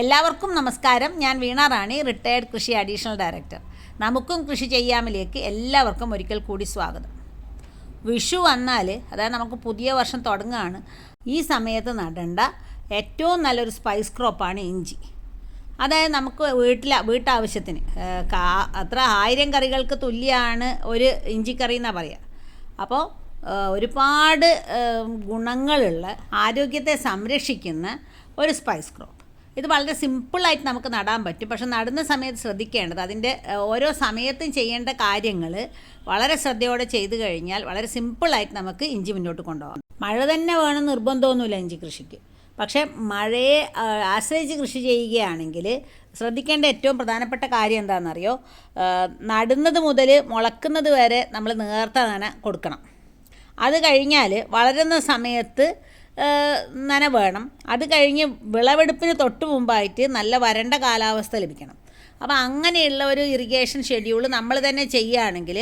എല്ലാവർക്കും നമസ്കാരം. ഞാൻ വീണ റാണി റിട്ടയർഡ് കൃഷി അഡീഷണൽ ഡയറക്ടർ നമുക്കും കൃഷി ചെയ്യാമിലേക്ക് എല്ലാവർക്കും ഒരിക്കൽ കൂടി സ്വാഗതം. വിഷു വന്നാൽ അതായത് നമുക്ക് പുതിയ വർഷം തുടങ്ങുകയാണ് ഈ സമയത്ത് നടേണ്ട ഏറ്റവും നല്ലൊരു സ്പൈസ് ക്രോപ്പാണ് ഇഞ്ചി. അതായത് നമുക്ക് വീട്ടിൽ വീട്ടാവശ്യത്തിന് അത്ര ആയിരം കറികൾക്ക് തുല്യമാണ് ഒരു ഇഞ്ചിക്കറി എന്നാണ് പറയുക അപ്പോൾ ഒരുപാട് ഗുണങ്ങളുള്ള ആരോഗ്യത്തെ സംരക്ഷിക്കുന്ന ഒരു സ്പൈസ് ക്രോപ്പ് ഇത് വളരെ സിമ്പിളായിട്ട് നമുക്ക് നടാൻ പറ്റും. പക്ഷെ നടുന്ന സമയത്ത് ശ്രദ്ധിക്കേണ്ടത് അതിന്റെ ഓരോ സമയത്തും ചെയ്യേണ്ട കാര്യങ്ങൾ വളരെ ശ്രദ്ധയോടെ ചെയ്തു കഴിഞ്ഞാൽ വളരെ സിമ്പിളായിട്ട് നമുക്ക് ഇഞ്ചി മുന്നോട്ട് കൊണ്ടുപോകാം. മഴ തന്നെ വേണം നിർബന്ധമൊന്നുമില്ല ഇഞ്ചി കൃഷിക്ക്. പക്ഷേ മഴയെ ആശ്രയിച്ച് കൃഷി ചെയ്യുകയാണെങ്കിൽ ശ്രദ്ധിക്കേണ്ട ഏറ്റവും പ്രധാനപ്പെട്ട കാര്യം എന്താണെന്നറിയോ? നടുന്നത് മുതൽ മുളക്കുന്നത് വരെ നമ്മൾ നേർത്ത നന കൊടുക്കണം. അത് കഴിഞ്ഞാൽ വളരുന്ന സമയത്ത് നന വേണം അത് കഴിഞ്ഞ് വിളവെടുപ്പിന് തൊട്ട് മുമ്പായിട്ട് നല്ല വരണ്ട കാലാവസ്ഥ ലഭിക്കണം. അപ്പോൾ അങ്ങനെയുള്ള ഒരു ഇറിഗേഷൻ ഷെഡ്യൂൾ നമ്മൾ തന്നെ ചെയ്യുകയാണെങ്കിൽ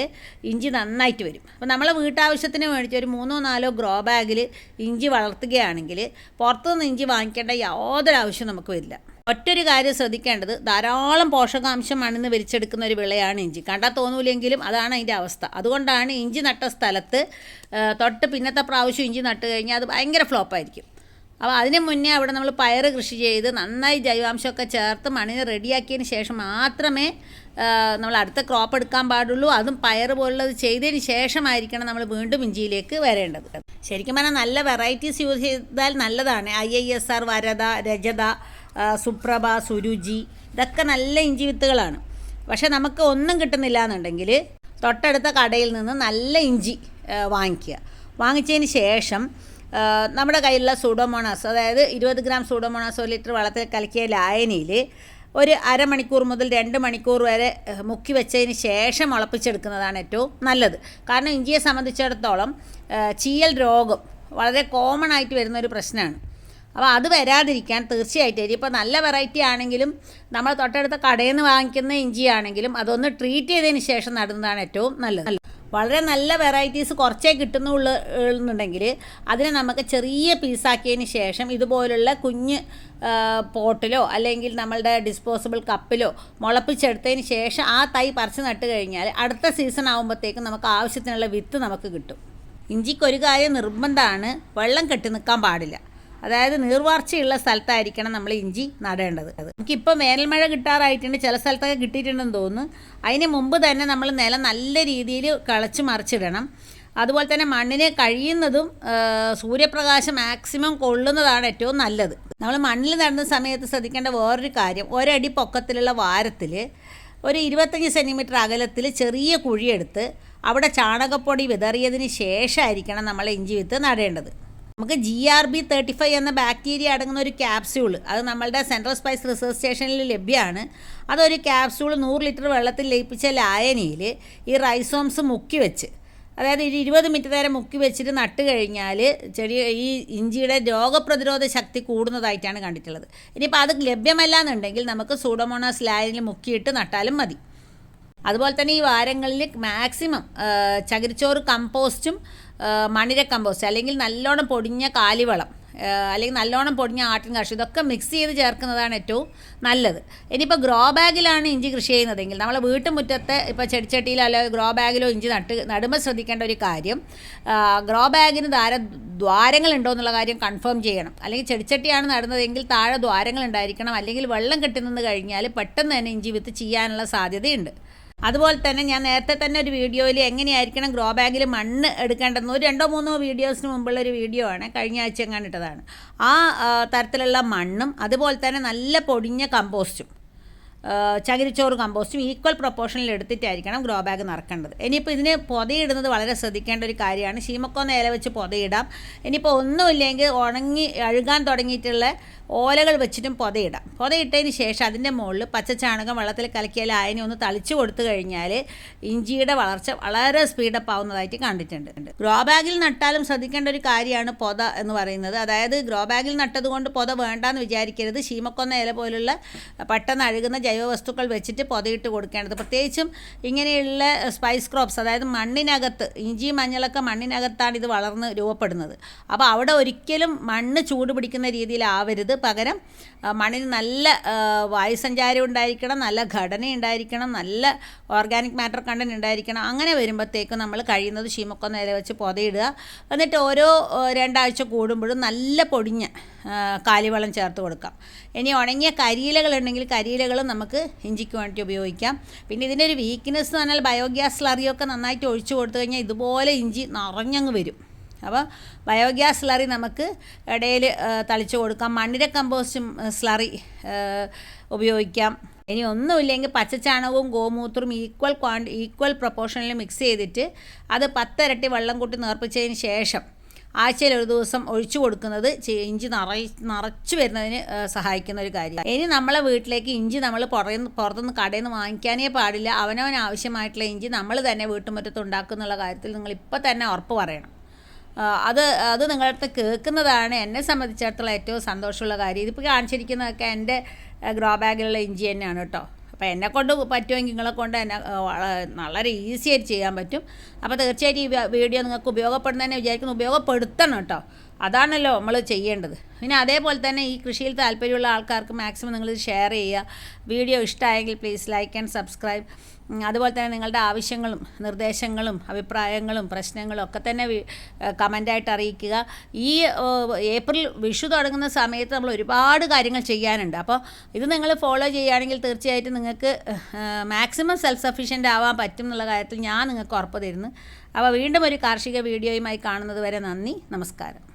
ഇഞ്ചി നന്നായിട്ട് വരും. അപ്പോൾ നമ്മളെ വീട്ടാവശ്യത്തിന് മേടിച്ച് ഒരു മൂന്നോ നാലോ ഗ്രോ ബാഗിൽ ഇഞ്ചി വളർത്തുകയാണെങ്കിൽ പുറത്തുനിന്ന് ഇഞ്ചി വാങ്ങിക്കേണ്ട യാതൊരു ആവശ്യം നമുക്ക് വരില്ല. ഒറ്റൊരു കാര്യം ശ്രദ്ധിക്കേണ്ടത് ധാരാളം പോഷകാംശം മണ്ണിന്ന് വലിച്ചെടുക്കുന്ന ഒരു വിളയാണ് ഇഞ്ചി. കണ്ടാൽ തോന്നൂലെങ്കിലും അതാണ് അതിന്റെ അവസ്ഥ. അതുകൊണ്ടാണ് ഇഞ്ചി നട്ട സ്ഥലത്ത് തൊട്ട് പിന്നത്തെ പ്രാവശ്യം ഇഞ്ചി നട്ട് കഴിഞ്ഞാൽ അത് ഭയങ്കര ഫ്ലോപ്പായിരിക്കും. അപ്പോൾ അതിന് മുന്നേ അവിടെ നമ്മൾ പയർ കൃഷി ചെയ്ത് നന്നായി ജൈവാംശമൊക്കെ ചേർത്ത് മണ്ണിന് റെഡിയാക്കിയതിന് ശേഷം മാത്രമേ നമ്മൾ അടുത്ത ക്രോപ്പ് എടുക്കാൻ പാടുള്ളൂ. അതും പയർ പോലുള്ളത് ചെയ്തതിന് ശേഷമായിരിക്കണം നമ്മൾ വീണ്ടും ഇഞ്ചിയിലേക്ക് വരേണ്ടത്. ശരിക്കും പറഞ്ഞാൽ നല്ല വെറൈറ്റീസ് യൂസ് ചെയ്താൽ നല്ലതാണ്. I I S R Varada Rajatha Suprabha Suruchi ഇതൊക്കെ നല്ല ഇഞ്ചി വിത്തുകളാണ്. പക്ഷേ നമുക്ക് ഒന്നും കിട്ടുന്നില്ല എന്നുണ്ടെങ്കിൽ തൊട്ടടുത്ത കടയിൽ നിന്ന് നല്ല ഇഞ്ചി വാങ്ങിക്കുക. വാങ്ങിച്ചതിന് ശേഷം നമ്മുടെ കയ്യിലുള്ള സൂഡോമോണാസ് അതായത് ഇരുപത് ഗ്രാം സൂഡോമോണാസ് ഒരു ലിറ്റർ വെള്ളത്തിൽ കലക്കിയ ലായനിയിൽ ഒരു അരമണിക്കൂർ മുതൽ രണ്ട് മണിക്കൂർ വരെ മുക്കി വെച്ചതിന് ശേഷം മുളപ്പിച്ചെടുക്കുന്നതാണ് ഏറ്റവും നല്ലത്. കാരണം ഇഞ്ചിയെ സംബന്ധിച്ചിടത്തോളം ചീയൽ രോഗം വളരെ കോമൺ ആയിട്ട് വരുന്ന ഒരു പ്രശ്നമാണ്. അപ്പോൾ അത് വരാതിരിക്കാൻ തീർച്ചയായിട്ടും. ഇനിയിപ്പോൾ നല്ല വെറൈറ്റി ആണെങ്കിലും നമ്മൾ തൊട്ടടുത്ത കടയിൽ നിന്ന് വാങ്ങിക്കുന്ന ഇഞ്ചി ആണെങ്കിലും അതൊന്ന് ട്രീറ്റ് ചെയ്തതിന് ശേഷം നടുന്നതാണ് ഏറ്റവും നല്ലത്. വളരെ നല്ല വെറൈറ്റീസ് കുറച്ചേ കിട്ടുന്നുള്ളൂ എന്നുണ്ടെങ്കിൽ അതിനെ നമുക്ക് ചെറിയ പീസാക്കിയതിന് ശേഷം ഇതുപോലുള്ള കുഞ്ഞ് പോട്ടിലോ അല്ലെങ്കിൽ നമ്മളുടെ ഡിസ്പോസിബിൾ കപ്പിലോ മുളപ്പിച്ചെടുത്തതിന് ശേഷം ആ തൈ പറിച്ച് നട്ട് കഴിഞ്ഞാൽ അടുത്ത സീസൺ ആകുമ്പോഴത്തേക്കും നമുക്ക് ആവശ്യത്തിനുള്ള വിത്ത് നമുക്ക് കിട്ടും. ഇഞ്ചിക്കൊരു കാര്യം നിർബന്ധമാണ് വെള്ളം കെട്ടി നിൽക്കാൻ പാടില്ല. അതായത് നീർവാർച്ചയുള്ള സ്ഥലത്തായിരിക്കണം നമ്മൾ ഇഞ്ചി നടേണ്ടത്. നമുക്കിപ്പോൾ വേനൽമഴ കിട്ടാറായിട്ടുണ്ട് ചില സ്ഥലത്തൊക്കെ കിട്ടിയിട്ടുണ്ടെന്ന് തോന്നുന്നു. അതിന് മുമ്പ് തന്നെ നമ്മൾ നിലം നല്ല രീതിയിൽ കളച്ച് മറിച്ചിടണം. അതുപോലെ തന്നെ മണ്ണിനെ കഴിയുന്നതും സൂര്യപ്രകാശം മാക്സിമം കൊള്ളുന്നതാണ് ഏറ്റവും നല്ലത്. നമ്മൾ മണ്ണിൽ നടന്ന സമയത്ത് ശ്രദ്ധിക്കേണ്ട വേറൊരു കാര്യം ഒരടി പൊക്കത്തിലുള്ള വാരത്തിൽ ഒരു ഇരുപത്തഞ്ച് സെന്റിമീറ്റർ അകലത്തിൽ ചെറിയ കുഴിയെടുത്ത് അവിടെ ചാണകപ്പൊടി വിതറിയതിന് ശേഷമായിരിക്കണം നമ്മൾ ഇഞ്ചി വിത്ത് നടേണ്ടത്. നമുക്ക് G R B thirty five എന്ന ബാക്ടീരിയ അടങ്ങുന്ന ഒരു ക്യാപ്സ്യൂൾ അത് നമ്മളുടെ സെൻട്രൽ സ്പൈസ് റിസർച്ച് സ്റ്റേഷനിൽ ലഭ്യമാണ്. അതൊരു ക്യാപ്സ്യൂൾ നൂറ് ലിറ്റർ വെള്ളത്തിൽ ലയിപ്പിച്ച ലായനിയിൽ ഈ റൈസോംസ് മുക്കി വെച്ച് അതായത് ഒരു ഇരുപത് മിനിറ്റ് നേരം മുക്കി വെച്ചിട്ട് നട്ട് കഴിഞ്ഞാൽ ചെടി ഈ ഇഞ്ചിയുടെ രോഗപ്രതിരോധ ശക്തി കൂടുന്നതായിട്ടാണ് കണ്ടിട്ടുള്ളത്. ഇനിയിപ്പോൾ അത് ലഭ്യമല്ല എന്നുണ്ടെങ്കിൽ നമുക്ക് സൂഡോമോണോസ് ലായനിൽ മുക്കിയിട്ട് നട്ടാലും മതി. അതുപോലെ തന്നെ ഈ വാരങ്ങളിൽ മാക്സിമം ചകിരിച്ചോറ് കമ്പോസ്റ്റും ആ, മണിര കമ്പോസ്റ്റ് അല്ലെങ്കിൽ നല്ലോണം പൊടിഞ്ഞ കാലിവളം അല്ലെങ്കിൽ നല്ലോണം പൊടിഞ്ഞ ആട്ടിൻ കാഷ്ടം ഇതൊക്കെ മിക്സ് ചെയ്ത് ചേർക്കുന്നതാണ് ഏറ്റവും നല്ലത്. ഇനിയിപ്പോൾ ഗ്രോ ബാഗിലാണ് ഇഞ്ചി കൃഷി ചെയ്യുന്നതെങ്കിൽ നമ്മളെ വീട്ടുമുറ്റത്തെ ഇപ്പോൾ ചെടിച്ചട്ടിയിലോ അല്ലെങ്കിൽ ഗ്രോ ബാഗിലോ ഇഞ്ചി നട്ട് നടുമ്പോൾ ശ്രദ്ധിക്കേണ്ട ഒരു കാര്യം ഗ്രോ ബാഗിന് ധാര ദ്വാരങ്ങളുണ്ടോ എന്നുള്ള കാര്യം കൺഫേം ചെയ്യണം. അല്ലെങ്കിൽ ചെടിച്ചട്ടിയാണ് നടുന്നതെങ്കിൽ താഴെ ദ്വാരങ്ങൾ ഉണ്ടായിരിക്കണം. അല്ലെങ്കിൽ വെള്ളം കെട്ടി നിന്ന് കഴിഞ്ഞാൽ പെട്ടെന്ന് തന്നെ ഇഞ്ചി വിത്ത് ചെയ്യാനുള്ള സാധ്യതയുണ്ട്. അതുപോലെ തന്നെ ഞാൻ നേരത്തെ തന്നെ ഒരു വീഡിയോയിൽ എങ്ങനെയായിരിക്കണം ഗ്രോ ബാഗിൽ മണ്ണ് എടുക്കേണ്ടതെന്ന് ഒരു രണ്ടോ മൂന്നോ വീഡിയോസിന് മുമ്പുള്ള ഒരു വീഡിയോ ആണ്. കഴിഞ്ഞ ആഴ്ച എങ്ങാണ്ടിട്ടതാണ് ആ തരത്തിലുള്ള മണ്ണും അതുപോലെ തന്നെ നല്ല പൊടിഞ്ഞ കമ്പോസ്റ്റും. ചകിരിച്ചോറ് കമ്പോസ്റ്റും ഈക്വൽ പ്രൊപ്പോർഷനിൽ എടുത്തിട്ടായിരിക്കണം ഗ്രോ ബാഗ് നിറക്കേണ്ടത്. ഇനിയിപ്പോൾ ഇതിന് പൊതയിടുന്നത് വളരെ ശ്രദ്ധിക്കേണ്ട ഒരു കാര്യമാണ്. ശീമക്കൊന്ന ഇല വെച്ച് പൊതയിടാം. ഇനിയിപ്പോൾ ഒന്നുമില്ലെങ്കിൽ ഉണങ്ങി അഴുകാൻ തുടങ്ങിയിട്ടുള്ള ഓലകൾ വെച്ചിട്ടും പൊതയിടാം. പൊതയിട്ടതിന് ശേഷം അതിന്റെ മുകളിൽ പച്ചച്ചാണകം വെള്ളത്തിൽ കലക്കിയാൽ ലായനി ഒന്ന് തളിച്ചു കൊടുത്തു കഴിഞ്ഞാൽ ഇഞ്ചിയുടെ വളർച്ച വളരെ സ്പീഡപ്പ് ആവുന്നതായിട്ട് കണ്ടിട്ടുണ്ട്. ഗ്രോ ബാഗിൽ നട്ടാലും ശ്രദ്ധിക്കേണ്ട ഒരു കാര്യമാണ് പൊത എന്ന് പറയുന്നത്. അതായത് ഗ്രോ ബാഗിൽ നട്ടതുകൊണ്ട് പൊത വേണ്ടാന്ന് വിചാരിക്കരുത്. ശീമക്കൊന്ന ഇല പോലുള്ള പെട്ടെന്ന് അഴുകുന്ന ജൈവ വസ്തുക്കൾ വെച്ചിട്ട് പൊതയിട്ട് കൊടുക്കേണ്ടത്. പ്രത്യേകിച്ചും ഇങ്ങനെയുള്ള സ്പൈസ് ക്രോപ്സ് അതായത് മണ്ണിനകത്ത് ഇഞ്ചി മഞ്ഞളൊക്കെ മണ്ണിനകത്താണ് ഇത് വളർന്ന് രൂപപ്പെടുന്നത്. അപ്പോൾ അവിടെ ഒരിക്കലും മണ്ണ് ചൂട് പിടിക്കുന്ന രീതിയിലാവരുത്. പകരം മണ്ണിന് നല്ല വായുസഞ്ചാരം ഉണ്ടായിരിക്കണം നല്ല ഘടന ഉണ്ടായിരിക്കണം നല്ല ഓർഗാനിക് മാറ്റർ കണ്ടന്റ് ഉണ്ടായിരിക്കണം. അങ്ങനെ വരുമ്പോഴത്തേക്കും നമ്മൾ കഴിയുന്നത് ഷീമൊക്കെ നേരെ വെച്ച് പൊതയിടുക. എന്നിട്ട് ഓരോ രണ്ടാഴ്ച കൂടുമ്പോഴും നല്ല പൊടിഞ്ഞ കാലിവളം ചേർത്ത് കൊടുക്കാം. ഇനി ഉണങ്ങിയ കരിയിലകൾ ഉണ്ടെങ്കിൽ കരിയിലകളും നമുക്ക് ഇഞ്ചിക്ക് വേണ്ടി ഉപയോഗിക്കാം. പിന്നെ ഇതിന്റെ ഒരു വീക്ക്നെസ് എന്ന് പറഞ്ഞാൽ ബയോഗ്യാസ് സ്ലറിയൊക്കെ നന്നായിട്ട് ഒഴിച്ചു കൊടുത്തു കഴിഞ്ഞാൽ ഇതുപോലെ ഇഞ്ചി നിറഞ്ഞങ്ങ് വരും. അപ്പോൾ ബയോഗ്യാസ് സ്ലറി നമുക്ക് ഇടയിൽ തളിച്ചു കൊടുക്കാം. മണ്ണിര കമ്പോസ്റ്റും സ്ലറി ഉപയോഗിക്കാം. ഇനി ഒന്നുമില്ലെങ്കിൽ പച്ചച്ചാണകവും ഗോമൂത്രവും ഈക്വൽ ക്വാണ്ടി ഈക്വൽ പ്രൊപ്പോർഷനിൽ മിക്സ് ചെയ്തിട്ട് അത് പത്തരട്ടി വെള്ളം കൂട്ടി നേർപ്പിച്ചതിന് ശേഷം ആഴ്ചയിൽ ഒരു ദിവസം ഒഴിച്ചു കൊടുക്കുന്നത് ഇഞ്ചി നിറയി നിറച്ചു വരുന്നതിന് സഹായിക്കുന്ന ഒരു കാര്യമാണ്. ഇനി നമ്മളെ വീട്ടിലേക്ക് ഇഞ്ചി നമ്മൾ പുറത്തുനിന്ന് പുറത്തുനിന്ന് കടയിൽ നിന്ന് വാങ്ങിക്കാനേ പാടില്ല. അവനവൻ ആവശ്യമായിട്ടുള്ള ഇഞ്ചി നമ്മൾ തന്നെ വീട്ടുമുറ്റത്ത് ഉണ്ടാക്കുന്നുള്ള കാര്യത്തിൽ നിങ്ങൾ ഇപ്പോൾ തന്നെ ഉറപ്പ് പറയണം. അത് അത് നിങ്ങളുടെ അടുത്ത് കേൾക്കുന്നതാണ് എന്നെ സംബന്ധിച്ചിടത്തോളം ഏറ്റവും സന്തോഷമുള്ള കാര്യം. ഇതിപ്പോൾ കാണിച്ചിരിക്കുന്നതൊക്കെ എന്റെ ഗ്രോ ബാഗിലുള്ള ഇഞ്ചി തന്നെയാണ് കേട്ടോ. അപ്പോൾ എന്നെ കൊണ്ട് പറ്റുമെങ്കിൽ നിങ്ങളെ കൊണ്ട് എന്നെ വളരെ ഈസി ആയിട്ട് ചെയ്യാൻ പറ്റും. അപ്പോൾ തീർച്ചയായിട്ടും ഈ വീഡിയോ നിങ്ങൾക്ക് ഉപയോഗപ്പെടുന്നതന്നെ വിചാരിക്കുന്നു. ഉപയോഗപ്പെടുത്തണം കേട്ടോ. അതാണല്ലോ നമ്മൾ ചെയ്യേണ്ടത്. പിന്നെ അതേപോലെ തന്നെ ഈ കൃഷിയിൽ താല്പര്യമുള്ള ആൾക്കാർക്ക് മാക്സിമം നിങ്ങൾ ഷെയർ ചെയ്യുക. വീഡിയോ ഇഷ്ടമായെങ്കിൽ പ്ലീസ് ലൈക്ക് ആൻഡ് സബ്സ്ക്രൈബ് അതുപോലെ തന്നെ നിങ്ങളുടെ ആവശ്യങ്ങളും നിർദ്ദേശങ്ങളും അഭിപ്രായങ്ങളും പ്രശ്നങ്ങളും ഒക്കെ തന്നെ കമന്റായിട്ട് അറിയിക്കുക. ഈ ഏപ്രിൽ വിഷു തുടങ്ങുന്ന സമയത്ത് നമ്മൾ ഒരുപാട് കാര്യങ്ങൾ ചെയ്യാനുണ്ട്. അപ്പോൾ ഇത് നിങ്ങൾ ഫോളോ ചെയ്യുകയാണെങ്കിൽ തീർച്ചയായിട്ടും നിങ്ങൾക്ക് മാക്സിമം സെൽഫ് സഫീഷ്യന്റ് ആവാൻ പറ്റും എന്നുള്ള കാര്യത്തിൽ ഞാൻ നിങ്ങൾക്ക് ഉറപ്പ് തരുന്നു. അപ്പോൾ വീണ്ടും ഒരു കാർഷിക വീഡിയോയുമായി കാണുന്നത് വരെ നന്ദി. നമസ്കാരം.